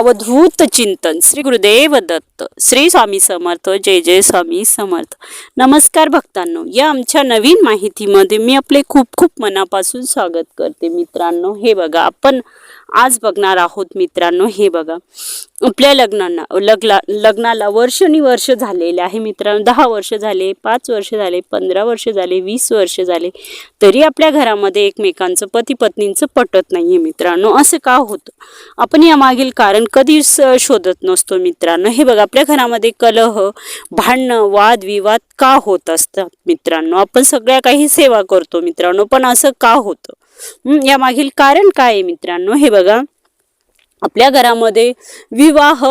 अवधूत चिंतन. श्री गुरुदेव दत्त श्री स्वामी समर्थ जय जय स्वामी समर्थ. नमस्कार भक्तांनो या आमच्या नवीन माहितीमध्ये मी आपले खूप खूप मनापासून स्वागत करते मित्रांनो. हे बघा आपण आज बघणार आहोत मित्रांनो हे बघा. आपल्या लग्नांना लग्ला लग्नाला वर्षानुवर्ष झालेले आहे मित्रांनो. दहा वर्ष झाले पाच वर्ष झाले पंधरा वर्ष झाले वीस वर्ष झाले. तरी आपल्या घरामध्ये एकमेकांचं पती पत्नींचं पटत आहे मित्रांनो. असं का होतं? आपण यामागील कारण कधीच शोधत नसतो मित्रांनो. हे बघा आपल्या घरामध्ये कलह भांडणं वादविवाद का होत असतात मित्रांनो? आपण सगळ्या काही सेवा करतो मित्रांनो पण असं का होतं? यामागील कारण काय आहे मित्रांनो? हे बघा. आपल्या घरामध्ये विवाह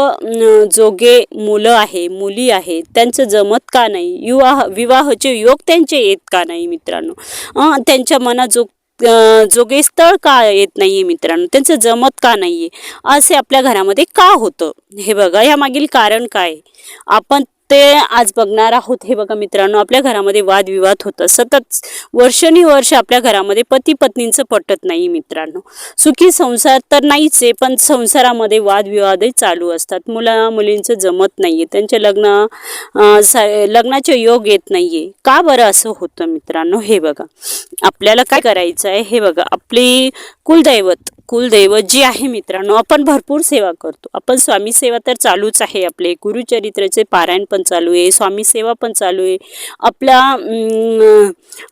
जोगे मुलं आहे मुली आहे त्यांचं जमत का नाही? विवाह विवाहाचे योग त्यांचे येत का नाही मित्रांनो? त्यांच्या मनात जो अं, जोगे स्थळ का येत नाहीये मित्रांनो? त्यांचं जमत का नाहीये? असे आपल्या घरामध्ये का होतं? हे बघा यामागील कारण काय आपण ते आज बघणार आहोत. हे बघा मित्रांनो आपल्या घरामध्ये वादविवाद होतं. सतत वर्षानुवर्ष आपल्या घरामध्ये पती पत्नींचं पटत नाही मित्रांनो. सुखी संसार तर नाहीच आहे पण संसारामध्ये वादविवादही चालू असतात. मुला मुलींचं जमत नाही आहे त्यांचे लग्न लग्नाचे योग येत नाहीये. का बरं असं होतं मित्रांनो? हे बघा. आपल्याला काय करायचं आहे हे बघा आपली कुलदैवत कुलदैवत जी आहे मित्रांनो आपण भरपूर सेवा करतो. आपण स्वामी सेवा तर चालूच आहे आपले. गुरुचरित्राचे पारायण पण चालू आहे स्वामी सेवा पण चालू आहे. आपला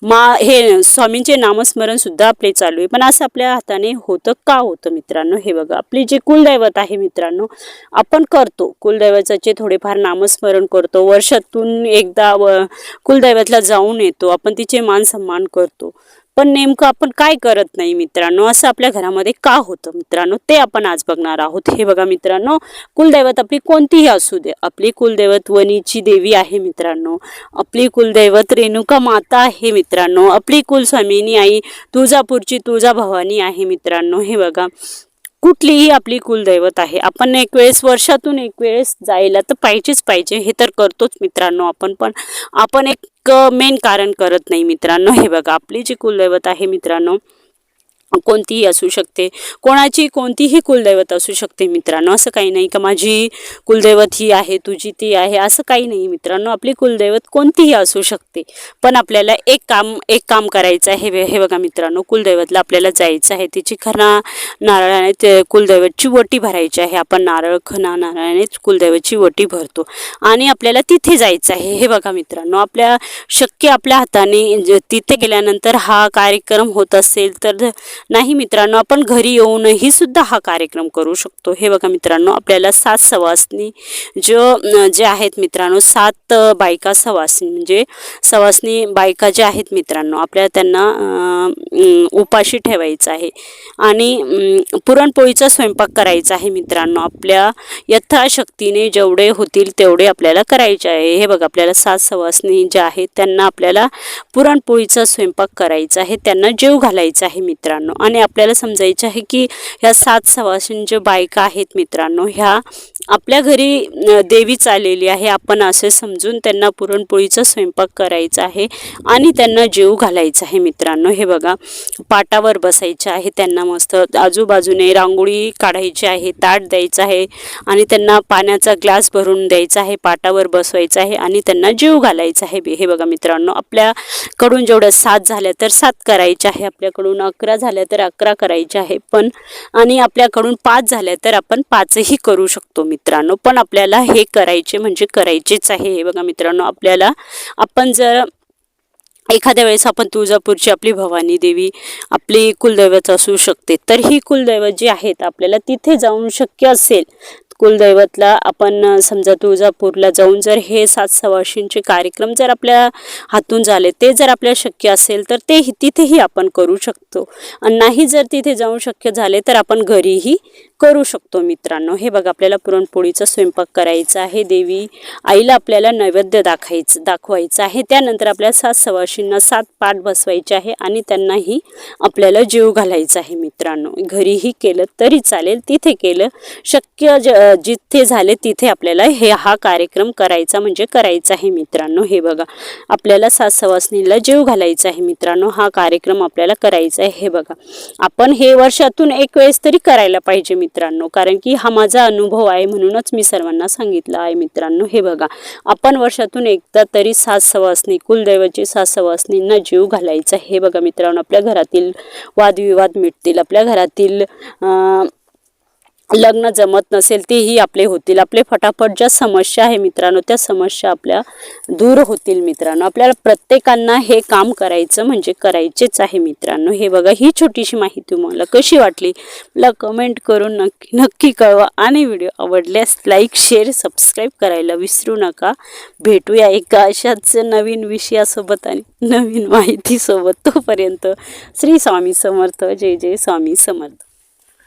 मा हे स्वामींचे नामस्मरण सुद्धा आपले चालू आहे. पण असं आपल्या हाताने होतं का होतं मित्रांनो? हे बघा आपले जे कुलदैवत आहे मित्रांनो आपण करतो. कुलदैवताचे थोडेफार नामस्मरण करतो. वर्षातून एकदा व कुलदैवतला जाऊन येतो. आपण तिचे मान सन्मान करतो. पण नेमकं आपण काय करत नाही मित्रांनो? असं आपल्या घरामध्ये का होतं मित्रांनो? ते आपण आज बघणार आहोत. हे बघा मित्रांनो कुलदैवत आपली कोणतीही असू दे. आपली कुलदैवत वनीची देवी आहे मित्रांनो. आपली कुलदैवत रेणुका माता आहे मित्रांनो. आपली कुलस्वामिनी आई तुळजापूरची तुळजा भवानी आहे मित्रांनो. हे बघा कुठलीही आपली कुलदैवत आहे. आपण एक वेळेस वर्षातून एक वेळेस जायला तर पाहिजेच पाहिजे. हे तर करतोच मित्रांनो आपण पण आपण एक मेन कारण करत नाही मित्रांनो. हे बघा आपली जी कुलदैवत आहे मित्रांनो कोणतीही असू शकते. कोणाची कोणतीही कुलदैवत असू शकते मित्रांनो. असं काही नाही का माझी कुलदैवत ही आहे तुझी ती आहे असं काही नाही मित्रांनो. आपली कुलदैवत कोणतीही असू शकते. पण आपल्याला एक काम एक काम करायचं आहे. हे बघा मित्रांनो कुलदैवतला आपल्याला जायचं आहे. तिची खना नारळाने ते कुलदैवतची वटी भरायची आहे. आपण नारळ खना नारळानेच कुलदैवतची वटी भरतो. आणि आपल्याला तिथे जायचं आहे. हे बघा मित्रांनो आपल्या शक्य आपल्या हाताने तिथे गेल्यानंतर हा कार्यक्रम होत असेल तर नाही मित्रांनो आपण घरी येऊनही सुद्धा हा कार्यक्रम करू शकतो. हे बघा मित्रांनो आपल्याला सात सवासनी जो जे आहेत मित्रांनो सात बायका सवासनी म्हणजे सवासनी बायका ज्या आहेत मित्रांनो आपल्याला त्यांना उपाशी ठेवायचं आहे. आणि पुरणपोळीचा स्वयंपाक करायचा आहे मित्रांनो आपल्या यथाशक्तीने जेवढे होतील तेवढे आपल्याला करायचे आहे. हे बघा आपल्याला सात सवासनी ज्या आहेत त्यांना आपल्याला पुरणपोळीचा स्वयंपाक करायचा आहे त्यांना जेव घालायचा आहे मित्रांनो. आणि आपल्याला समजायचं आहे की ह्या सात सवासीन ज्या बायका आहेत मित्रांनो ह्या आपल्या घरी देवीच देवी चाललेली आहे. आपण असे समजून त्यांना पुरणपोळीचा स्वयंपाक करायचा आहे आणि त्यांना जेव घालायचा आहे मित्रांनो. हे बघा पाटावर बसायचं आहे त्यांना मस्त. आजूबाजूने रांगोळी काढायची आहे ताट द्यायचं आहे आणि त्यांना पाण्याचा ग्लास भरून द्यायचा आहे पाटावर बसवायचं आहे आणि त्यांना जीव घालायचा आहे. हे बघा मित्रांनो आपल्याकडून जेवढ्या सात झाल्या तर सात करायच्या आहे. आपल्याकडून अकरा झाल्या तर अकरा करायच्या आहे. पण आणि आपल्याकडून पाच झाल्या तर आपण पाचही करू शकतो मित्रांनो. पण आपल्याला हे करायचे म्हणजे करायचेच आहे. हे बघा मित्रांनो आपल्याला आपण जर एखाद्या वेळेस आपण तुळजापूरची आपली भवानी देवी आपली कुलदैवत असू शकते तर ही कुलदैवत जी आहेत आपल्याला तिथे जाऊन शक्य असेल कुलदैवतला आपण समजा तुळजापूरला जाऊन जर हे सात सवाशींचे कार्यक्रम जर आपल्या हातून झाले ते जर आपल्याला शक्य असेल तर ते तिथेही आपण करू शकतो. आणि नाही जर तिथे जाऊन शक्य झाले तर आपण घरीही करू शकतो मित्रांनो. हे बघा आपल्याला पुरणपोळीचा स्वयंपाक करायचा आहे. देवी आईला आपल्याला नैवेद्य दाखायचं दाखवायचं आहे. त्यानंतर आपल्याला सात सवाशींना सात पाठ बसवायचे आहे आणि त्यांनाही आपल्याला जीव घालायचा आहे मित्रांनो. घरीही केलं तरी चालेल तिथे केलं शक्य ज जिथे झाले तिथे आपल्याला हे हा कार्यक्रम करायचा म्हणजे करायचा आहे मित्रांनो. हे बघा आपल्याला सात सवासनीला जीव घालायचा आहे मित्रांनो. हा कार्यक्रम आपल्याला करायचा आहे. हे बघा आपण हे वर्षातून एक वेळेस तरी करायला पाहिजे मित्रांनो. कारण की हा माझा अनुभव आहे म्हणूनच मी सर्वांना सांगितलं आहे मित्रांनो. हे बघा आपण वर्षातून एकदा तरी सात सवासनी कुलदैवाची सात सवासनींना जीव घालायचा हे बघा मित्रांनो आपल्या घरातील वादविवाद मिटतील. आपल्या घरातील लग्न जमत नसेल तेही आपले होतील. आपले फटाफट ज्या समस्या आहे मित्रांनो त्या समस्या आपल्या दूर होतील मित्रांनो. आपल्याला प्रत्येकांना हे काम करायचं म्हणजे करायचेच आहे मित्रांनो. हे बघा ही छोटीशी माहिती तुम्हाला कशी वाटली? मला कमेंट करून नक्की नक्की कळवा. आणि व्हिडिओ आवडल्यास लाईक शेअर सबस्क्राईब करायला विसरू नका. भेटूया एका अशाच नवीन विषयासोबत आणि नवीन माहितीसोबत तोपर्यंत. श्री स्वामी समर्थ. जय जय स्वामी समर्थ.